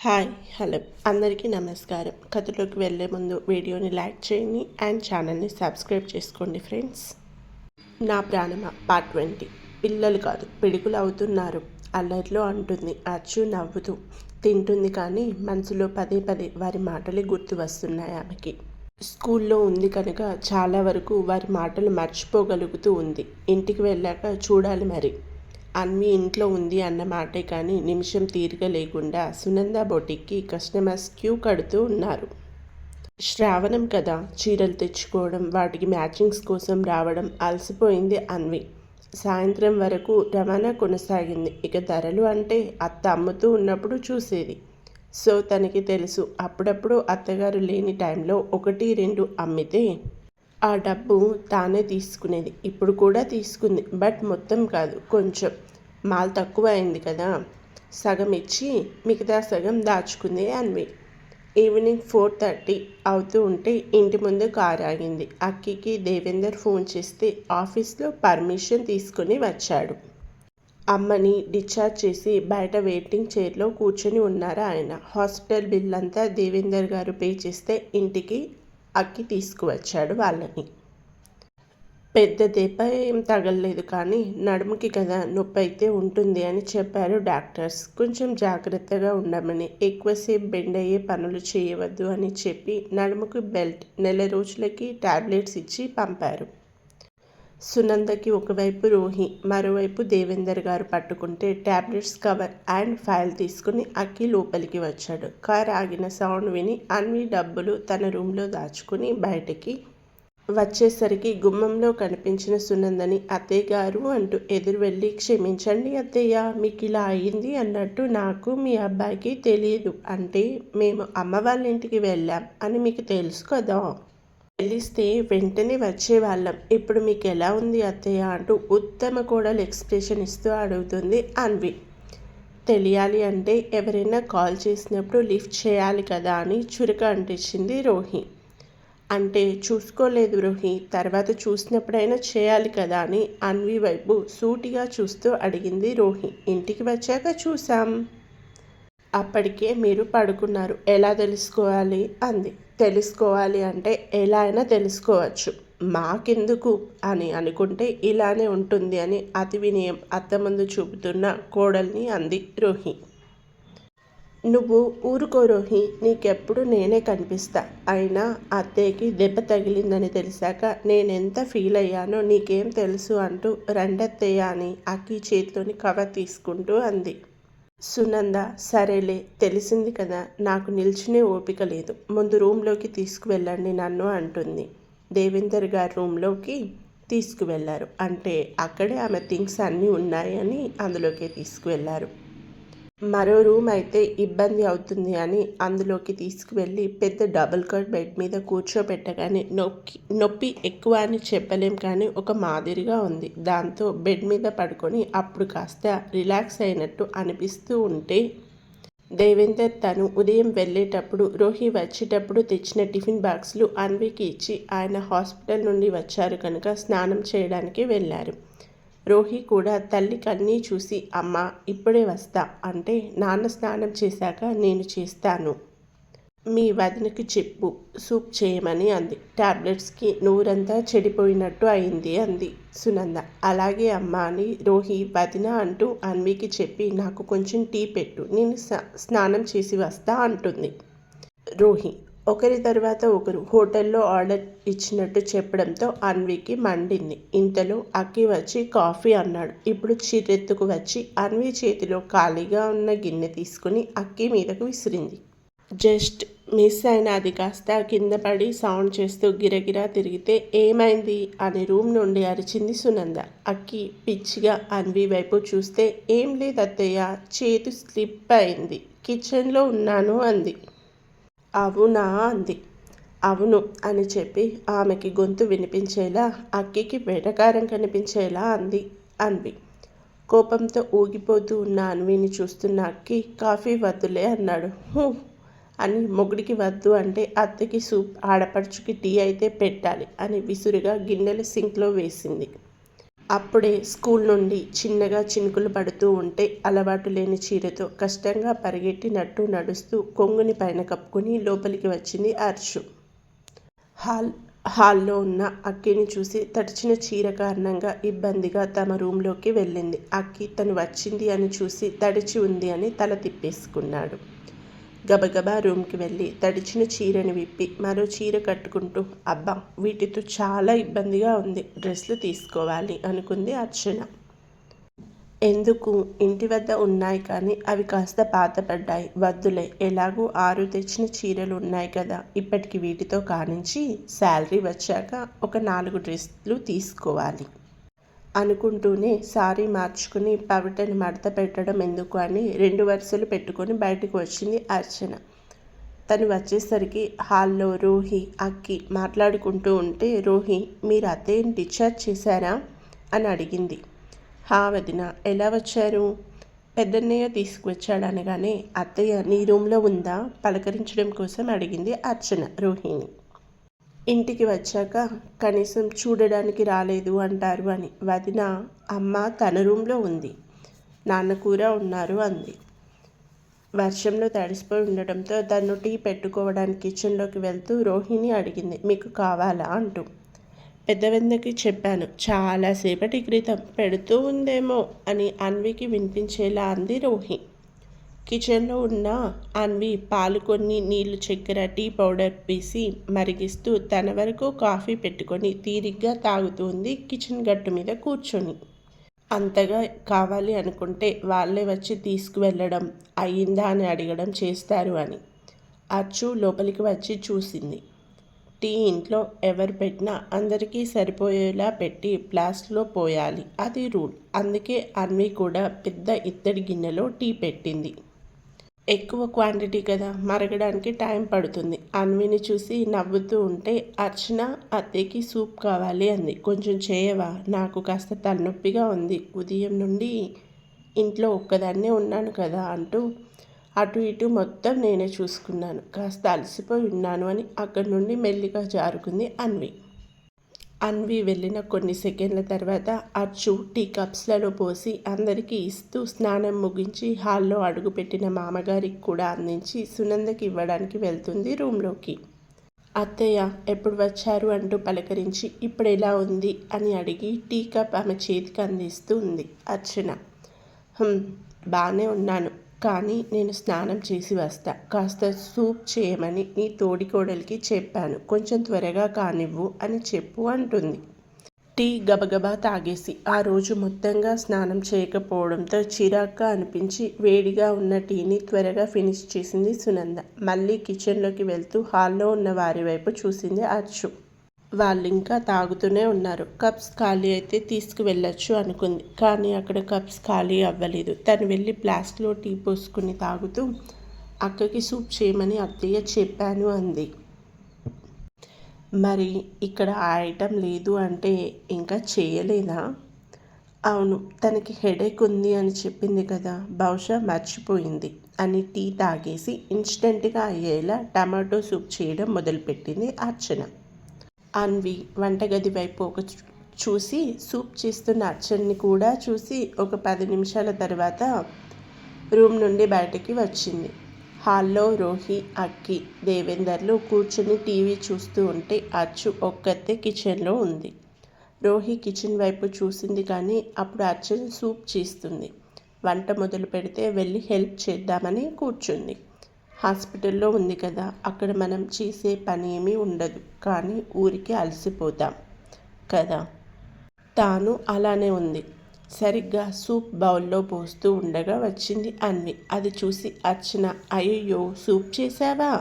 Hi hello. అందరికీ నమస్కారం. కథలోకి వెళ్ళే ముందు వీడియోని లైక్ చేయండి అండ్ ఛానల్ని సబ్స్క్రైబ్ చేసుకోండి ఫ్రెండ్స్. నా ప్రాణమ? Part twenty. పిల్లలు కాదు పిడుగులు అవుతున్నారు. అల్లరిలో అంటుంది అచ్చు నవ్వుతూ. తింటుంది కానీ మనసులో పదే పదే వారి మాటలే గుర్తు వస్తున్నాయి ఆమెకి. స్కూల్లో ఉంది కనుక చాలా వరకు వారి మాటలు మర్చిపోగలుగుతూ ఉంది. ఇంటికి వెళ్ళాక చూడాలి మరి. అన్వి ఇంట్లో ఉంది అన్నమాటే కానీ నిమిషం తీరిక లేకుండా సునంద బొటిక్కి కస్టమర్స్ క్యూ కడుతూ ఉన్నారు. శ్రావణం కదా చీరలు తెచ్చుకోవడం వాటికి మ్యాచింగ్స్ కోసం రావడం అలసిపోయింది అన్వి. సాయంత్రం వరకు రవాణా కొనసాగింది. ఇక ధరలు అంటే అత్త అమ్ముతూ ఉన్నప్పుడు చూసేది. సో తనకి తెలుసు అప్పుడప్పుడు అత్తగారు లేని టైంలో ఒకటి రెండు అమ్మితే ఆ డబ్బు తానే తీసుకునేది. ఇప్పుడు కూడా తీసుకుంది బట్ మొత్తం కాదు కొంచెం. మాల్ తక్కువ అయింది కదా. సగం ఇచ్చి మిగతా సగం దాచుకుంది అన్వి. ఈవినింగ్ ఫోర్ థర్టీ అవుతూ ఉంటే ఇంటి ముందు కారు ఆగింది. అక్కికి దేవేందర్ ఫోన్ చేస్తే ఆఫీస్లో పర్మిషన్ తీసుకుని వచ్చాడు. అమ్మని డిశ్చార్జ్ చేసి బయట వెయిటింగ్ చైర్లో కూర్చొని ఉన్నారు ఆయన. హాస్పిటల్ బిల్ అంతా దేవేందర్ గారు పే చేస్తే ఇంటికి అక్కి తీసుకువచ్చాడు వాళ్ళని. పెద్ద దెబ్బ ఏం తగలలేదు కానీ నడుముకి కదా నొప్పి అయితే ఉంటుంది అని చెప్పారు డాక్టర్స్. కొంచెం జాగ్రత్తగా ఉండమని ఎక్కువసేపు బెండ్ అయ్యే పనులు చేయవద్దు అని చెప్పి నడుముకు బెల్ట్ నెల రోజులకి టాబ్లెట్స్ ఇచ్చి పంపారు. సునందకి ఒకవైపు రోహి మరోవైపు దేవేందర్ గారు పట్టుకుంటే టాబ్లెట్స్ కవర్ అండ్ ఫైల్ తీసుకుని అక్కి లోపలికి వచ్చాడు. కార్ ఆగిన సౌండ్ విని అన్వి డబ్బులు తన రూమ్లో దాచుకుని బయటికి వచ్చేసరికి గుమ్మంలో కనిపించిన సునందని అత్తయ్య గారు అంటూ ఎదురు వెళ్ళి క్షమించండి అత్తయ్య మీకు ఇలా అయింది అన్నట్టు నాకు మీ అబ్బాయికి తెలియదు అంటే మేము అమ్మ వాళ్ళ ఇంటికి వెళ్ళాం అని మీకు తెలుసు కదా. తెలిస్తే వెంటనే వచ్చేవాళ్ళం. ఇప్పుడు మీకు ఎలా ఉంది అత్తయ్య? అంటూ ఉత్తమ కోడలు ఎక్స్ప్రెషన్ ఇస్తూ అడుగుతుంది అన్వి. తెలియాలి అంటే ఎవరైనా కాల్ చేసినప్పుడు లిఫ్ట్ చేయాలి కదా అని చురుక అంటించింది రోహి. అంటే చూసుకోలేదు రోహి తర్వాత చూసినప్పుడైనా చేయాలి కదా అని అన్వి వైపు సూటిగా చూస్తూ అడిగింది రోహి ఇంటికి వచ్చాక చూసాం అప్పటికే మీరు పడుకున్నారు. ఎలా తెలుసుకోవాలి? అంది. తెలుసుకోవాలి అంటే ఎలా అయినా తెలుసుకోవచ్చు. మాకెందుకు? అని అనుకుంటే ఇలానే ఉంటుంది అని అతి వినయం అత్త ముందు చూపుతున్న కోడల్ని అంది రోహి నువ్వు ఊరుకో రోహి నీకెప్పుడు నేనే కనిపిస్తా. అయినా అత్తయ్యకి దెబ్బ తగిలిందని తెలిసాక నేనెంత ఫీల్ అయ్యానో నీకేం తెలుసు అంటూ రెండత్తయ్య అని అక్కి చేతిలోని కవర్ తీసుకుంటూ అంది. సునంద సరేలే తెలిసింది కదా నాకు నిల్చునే ఓపిక లేదు. ముందు రూమ్లోకి తీసుకువెళ్ళండి నన్ను అంటుంది. దేవేందర్ గారి రూమ్లోకి తీసుకువెళ్ళారు. అంటే అక్కడే ఆమె థింగ్స్ అన్నీ ఉన్నాయని అందులోకి తీసుకువెళ్ళారు. మరో రూమ్ అయితే ఇబ్బంది అవుతుంది అని అందులోకి తీసుకువెళ్ళి పెద్ద డబుల్ కట్ బెడ్ మీద కూర్చోబెట్టగానే నొక్కి నొప్పి ఎక్కువ అని చెప్పలేం కానీ ఒక మాదిరిగా ఉంది. దాంతో బెడ్ మీద పడుకొని అప్పుడు కాస్త రిలాక్స్ అయినట్టు అనిపిస్తూ ఉంటే దేవేందర్ తను ఉదయం వెళ్ళేటప్పుడు రోహి వచ్చేటప్పుడు తెచ్చిన టిఫిన్ బాక్స్లు అన్వికి ఇచ్చి ఆయన హాస్పిటల్ నుండి వచ్చారు కనుక స్నానం చేయడానికి వెళ్ళారు. రోహి కూడా తల్లి కన్నీ చూసి అమ్మ ఇప్పుడే వస్తా. అంటే నాన్న స్నానం చేశాక నేను చేస్తాను. మీ వదినకి చెప్పు. సూప్ చేయమని అంది. టాబ్లెట్స్కి నూరంతా చెడిపోయినట్టు అయింది అంది సునంద. అలాగే అమ్మ అని రోహి వదిన అంటూ అన్వికి చెప్పి నాకు కొంచెం టీ పెట్టు. నేను స్నానం చేసి వస్తా అంటుంది రోహి. ఒకరి తర్వాత ఒకరు హోటల్లో ఆర్డర్ ఇచ్చినట్టు చెప్పడంతో అన్వికి మండింది. ఇంతలో అక్కి వచ్చి కాఫీ అన్నాడు. ఇప్పుడు చిరెత్తుకు వచ్చి అన్వి చేతిలో ఖాళీగా ఉన్న గిన్నె తీసుకుని అక్కి మీదకు విసిరింది. జస్ట్ మిస్ అయిన అది కాస్త కింద పడి సౌండ్ చేస్తూ గిరగిరా తిరిగితే ఏమైంది? అని రూమ్ నుండి అరిచింది సునంద. అక్కి పిచ్చిగా అన్వి వైపు చూస్తే ఏం లేదు అత్తయ్య చేతు స్లిప్ అయింది. కిచెన్లో ఉన్నాను అంది. అవునా అంది. అవును అని చెప్పి ఆమెకి గొంతు వినిపించేలా అక్కికి వెటకారం కనిపించేలా అంది అన్వి కోపంతో ఊగిపోతూ ఉన్న అన్విని చూస్తున్న అక్కి కాఫీ వద్దులే అన్నాడు. హూ అని మొగుడికి వద్దు అంటే అత్తకి సూప్ ఆడపడుచుకి టీ అయితే పెట్టాలి అని విసురుగా గిన్నెలు సింక్లో వేసింది. అప్పుడే స్కూల్ నుండి చిన్నగా చినుకులు పడుతూ ఉంటే అలవాటు లేని చీరతో కష్టంగా పరిగెట్టినట్టు నడుస్తూ కొంగుని పైన కప్పుకుని లోపలికి వచ్చింది అర్షు. హాల్ హాల్లో ఉన్న అక్కిని చూసి తడిచిన చీర కారణంగా ఇబ్బందిగా తమ రూంలోకి వెళ్ళింది. అక్కి తను వచ్చింది అని చూసి తడిచి ఉంది అని తల తిప్పేసుకున్నాడు. గబగబా రూమ్కి వెళ్ళి తడిచిన చీరని విప్పి మరో చీర కట్టుకుంటూ అబ్బా వీటితో చాలా ఇబ్బందిగా ఉంది డ్రెస్లు తీసుకోవాలి అనుకుంది అర్చన. ఎందుకు? ఇంటి వద్ద ఉన్నాయి కానీ అవి కాస్త పాతపడ్డాయి. వద్దులే ఎలాగూ ఆరు తెచ్చిన చీరలు ఉన్నాయి కదా ఇప్పటికి వీటితో కానించి శాలరీ వచ్చాక ఒక నాలుగు డ్రెస్లు తీసుకోవాలి. అనుకుంటూనే సారీ మార్చుకుని పవిటని మడత పెట్టడం ఎందుకు అని రెండు వరుసలు పెట్టుకొని బయటకు వచ్చింది అర్చన. తను వచ్చేసరికి హాల్లో రోహి అక్కి మాట్లాడుకుంటూ ఉంటే రోహి మీరు అత్తయ్యని డిశ్చార్జ్ చేశారా? అని అడిగింది. హా వదిన ఎలా వచ్చారు? పెద్దన్నయ్య తీసుకువచ్చాడు అనగానే అత్తయ్య నీ రూమ్లో ఉందా? పలకరించడం కోసం అడిగింది అర్చన రోహిణి. ఇంటికి వచ్చాక కనీసం చూడడానికి రాలేదు అంటారు అని వదిన అమ్మ తన రూమ్లో ఉంది. నాన్న కూర ఉన్నారు అంది. వర్షంలో తడిసిపోయి ఉండటంతో తను టీ పెట్టుకోవడానికి కిచెన్లోకి వెళ్తూ రోహిణి అడిగింది మీకు కావాలా? అంటూ. పెద్దవెందకి చెప్పాను. చాలాసేపటి క్రితం. పెడుతూ ఉందేమో అని అన్వికి వినిపించేలా అంది రోహి. కిచెన్లో ఉన్న అన్వి పాలు కొన్ని నీళ్ళు చక్కెర టీ పౌడర్ వేసి మరిగిస్తూ తన వరకు కాఫీ పెట్టుకొని తీరిగ్గా తాగుతుంది కిచెన్ గట్టు మీద కూర్చొని. అంతగా కావాలి అనుకుంటే వాళ్ళే వచ్చి తీసుకువెళ్ళడం అయ్యిందా అని అడగడం చేస్తారు అని. అచ్చు లోపలికి వచ్చి చూసింది. టీ ఇంట్లో ఎవరు పెట్టినా అందరికీ సరిపోయేలా పెట్టి ప్లాస్ట్లో పోయాలి. అది రూల్. అందుకే అన్వి కూడా పెద్ద ఇత్తడి గిన్నెలో టీ పెట్టింది. ఎక్కువ క్వాంటిటీ కదా మరగడానికి టైం పడుతుంది. అన్విని చూసి నవ్వుతూ ఉంటే అర్చన అత్తయ్యకి సూప్ కావాలి అంది. కొంచెం చేయవా? నాకు కాస్త తలనొప్పిగా ఉంది. ఉదయం నుండి ఇంట్లో ఒక్కదాన్నే ఉన్నాను కదా అంటూ అటు ఇటు మొత్తం నేనే చూసుకున్నాను. కాస్త అలసిపోయి ఉన్నాను అని అక్కడి నుండి మెల్లిగా జారుకుంది అన్వి. అన్వి వెళ్ళిన కొన్ని సెకండ్ల తర్వాత అచ్చు టీ కప్స్లలో పోసి అందరికీ ఇస్తూ స్నానం ముగించి హాల్లో అడుగుపెట్టిన మామగారికి కూడా అందించి సునందకి ఇవ్వడానికి వెళ్తుంది రూమ్లోకి. అత్తయ్య ఎప్పుడు వచ్చారు? అంటూ పలకరించి ఇప్పుడు ఎలా ఉంది? అని అడిగి టీ కప్ ఆమె చేతికి అందిస్తూ ఉంది అర్చన. బాగానే ఉన్నాను. కానీ నేను స్నానం చేసి వస్తా. కాస్త సూప్ చేయమని నీ తోడికోడలికి చెప్పాను. కొంచెం త్వరగా కానివ్వు అని చెప్పు అంటుంది. టీ గబగబా తాగేసి ఆ రోజు మొత్తంగా స్నానం చేయకపోవడంతో చిరాగ్గా అనిపించి వేడిగా ఉన్న టీని త్వరగా ఫినిష్ చేసింది సునంద. మళ్ళీ కిచెన్లోకి వెళ్తూ హాల్లో ఉన్న వారి వైపు చూసింది అర్చు వాళ్ళు ఇంకా తాగుతూనే ఉన్నారు. కప్స్ ఖాళీ అయితే తీసుకువెళ్ళొచ్చు అనుకుంది. కానీ అక్కడ కప్స్ ఖాళీ అవ్వలేదు. తను వెళ్ళి ప్లాస్క్లో టీ పోసుకుని తాగుతూ అక్కకి సూప్ చేయమని అత్తయ్య చెప్పాను అంది. మరి ఇక్కడ ఆ ఐటెం లేదు అంటే ఇంకా చేయలేదా? అవును తనకి హెడేక్ ఉంది అని చెప్పింది కదా బహుశా మర్చిపోయింది అని టీ తాగేసి ఇన్స్టెంట్గా అయ్యేలా టమాటో సూప్ చేయడం మొదలుపెట్టింది అర్చన. అన్వి వంటగది వైపు ఒక చూసి సూప్ చేస్తున్న అర్చన్ని కూడా చూసి ఒక పది నిమిషాల తర్వాత రూమ్ నుండి బయటికి వచ్చింది. హాల్లో రోహి అక్కి దేవేందర్లు కూర్చుని టీవీ చూస్తూ ఉంటే అచ్చు ఒక్కతే కిచెన్లో ఉంది. రోహి కిచెన్ వైపు చూసింది కానీ అప్పుడు అర్చన్ సూప్ చేస్తుంది. వంట మొదలు పెడితే వెళ్ళి హెల్ప్ చేద్దామని కూర్చుంది. హాస్పిటల్లో ఉంది కదా అక్కడ మనం చేసే పని ఏమీ ఉండదు. కానీ ఊరికి అలసిపోతాం కదా. తాను అలానే ఉంది. సరిగ్గా సూప్ బౌల్లో పోస్తూ ఉండగా వచ్చింది అన్వి. అది చూసి అర్చన అయ్యో సూప్ చేసావా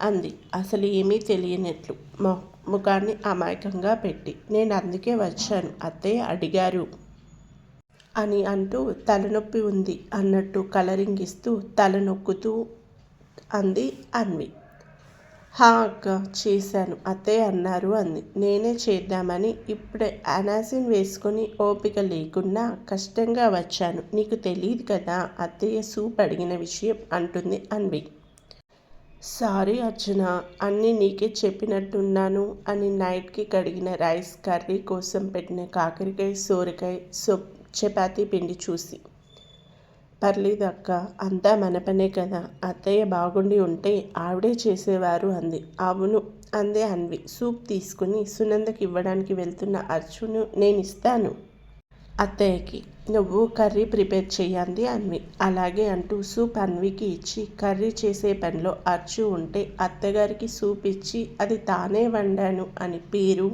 అంది. అసలు ఏమీ తెలియనట్లు. ముఖాన్ని అమాయకంగా పెట్టి. నేను అందుకే వచ్చాను అత్తయ్య అడిగారు అని అంటూ తలనొప్పి ఉంది అన్నట్టు కలరింగ్ ఇస్తూ తలనొక్కుతూ అంది అన్వి. హా అక్క చేశాను అత్తయ్య అన్నారు అంది. నేనే చేద్దామని ఇప్పుడే అనాసిన్ వేసుకొని ఓపిక లేకుండా కష్టంగా వచ్చాను. నీకు తెలియదు కదా అత్తయ్య సూప్ అడిగిన విషయం అంటుంది అన్వి. సారీ అర్జున అన్నీ నీకే చెప్పినట్టున్నాను అని నైట్కి కడిగిన రైస్ కర్రీ కోసం పెట్టిన కాకరకాయ సోరకాయ సో చపాతీ పిండి చూసి పర్లేదు అక్క అంతా మన పనే కదా. అత్తయ్య బాగుండి ఉంటే ఆవిడే చేసేవారు అంది. అవును అందే అన్వి. సూప్ తీసుకుని సునందకి ఇవ్వడానికి వెళ్తున్న అర్జును నేను ఇస్తాను అత్తయ్యకి నువ్వు కర్రీ ప్రిపేర్ చేయండి అన్వి. అలాగే అంటూ సూప్ అన్వికి ఇచ్చి కర్రీ చేసే పనిలో అర్చు ఉంటే అత్తగారికి సూప్ ఇచ్చి అది తానే వండాను అని పేరు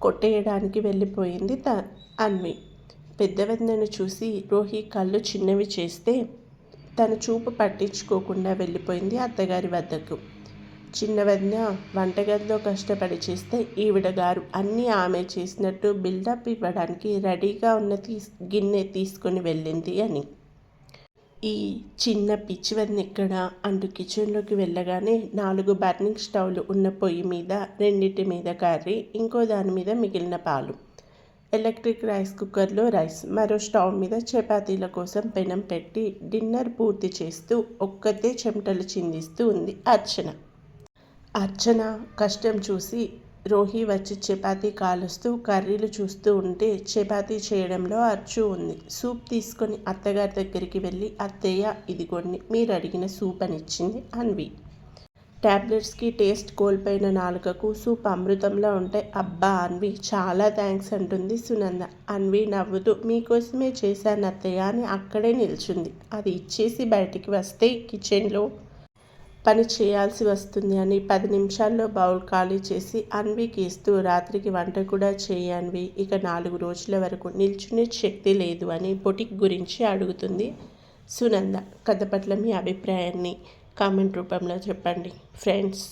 కొట్టేయడానికి వెళ్ళిపోయింది త అన్వి. పెద్దవద్దను చూసి రోహి కళ్ళు చిన్నవి చేస్తే తన చూపు పట్టించుకోకుండా వెళ్ళిపోయింది అత్తగారి వద్దకు. చిన్న వదిన వంటగదిలో కష్టపడి చేస్తే ఈవిడ గారు అన్నీ ఆమె చేసినట్టు బిల్డప్ ఇవ్వడానికి రెడీగా ఉన్న తీ గిన్నె తీసుకొని వెళ్ళింది అని. ఈ చిన్న పిచ్చి వదిన ఎక్కడ? అంటూ కిచెన్లోకి వెళ్ళగానే నాలుగు బర్నింగ్ స్టవ్లు ఉన్న పొయ్యి మీద రెండింటి మీద కర్రీ ఇంకో దాని మీద మిగిలిన పాలు. ఎలక్ట్రిక్ రైస్ కుక్కర్లో రైస్. మరో స్టవ్ మీద చపాతీల కోసం పెనం పెట్టి డిన్నర్ పూర్తి చేస్తూ ఒక్కతే చెమటలు చిందిస్తూ ఉంది అర్చన. అర్చన కష్టం చూసి రోహి వచ్చి చపాతీ కాలుస్తూ కర్రీలు చూస్తూ ఉంటే చపాతీ చేయడంలో అర్చు ఉంది. సూప్ తీసుకొని అత్తగారి దగ్గరికి వెళ్ళి అత్తయ్య ఇదిగోండి మీరు అడిగిన సూప్ అని ఇచ్చింది అన్వి. ట్యాబ్లెట్స్కి టేస్ట్ కోల్పోయిన నాలుకకు సూప్ అమృతంలో ఉంటే అబ్బా అన్వి చాలా థ్యాంక్స్ అంటుంది సునంద. అన్వి నవ్వుతూ మీకోసమే చేశాను అత్తయ్య అని అక్కడే నిల్చుంది. అది ఇచ్చేసి బయటికి వస్తే కిచెన్లో పని చేయాల్సి వస్తుంది అని పది నిమిషాల్లో బౌల్ ఖాళీ చేసి అన్వికి ఇస్తూ రాత్రికి వంట కూడా చేయన్వి ఇక నాలుగు రోజుల వరకు నిల్చునే శక్తి లేదు అని బొటిక్ గురించి అడుగుతుంది సునంద. కథ పట్ల మీ అభిప్రాయాన్ని కామెంట్ రూపంలో చెప్పండి ఫ్రెండ్స్.